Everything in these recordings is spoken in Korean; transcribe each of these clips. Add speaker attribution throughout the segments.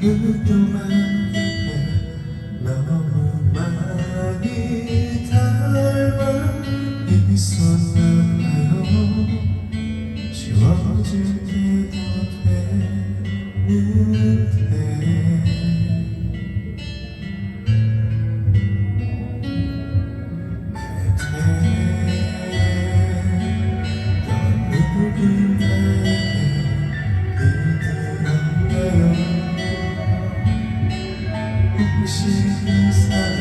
Speaker 1: 그동안 너무 많이 닮아 있었나요? Jesus.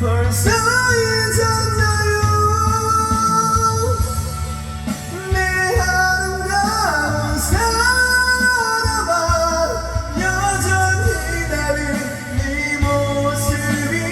Speaker 1: 벌써 잊었나요? 내 아름다운 사람아 여전히 나는 네 모습이네.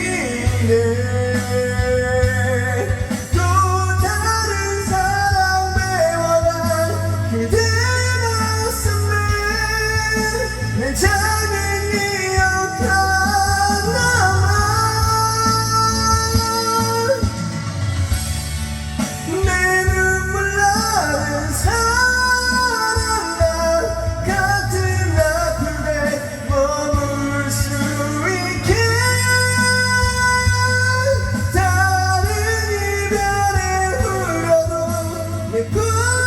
Speaker 1: 그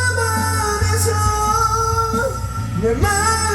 Speaker 1: 내 맘.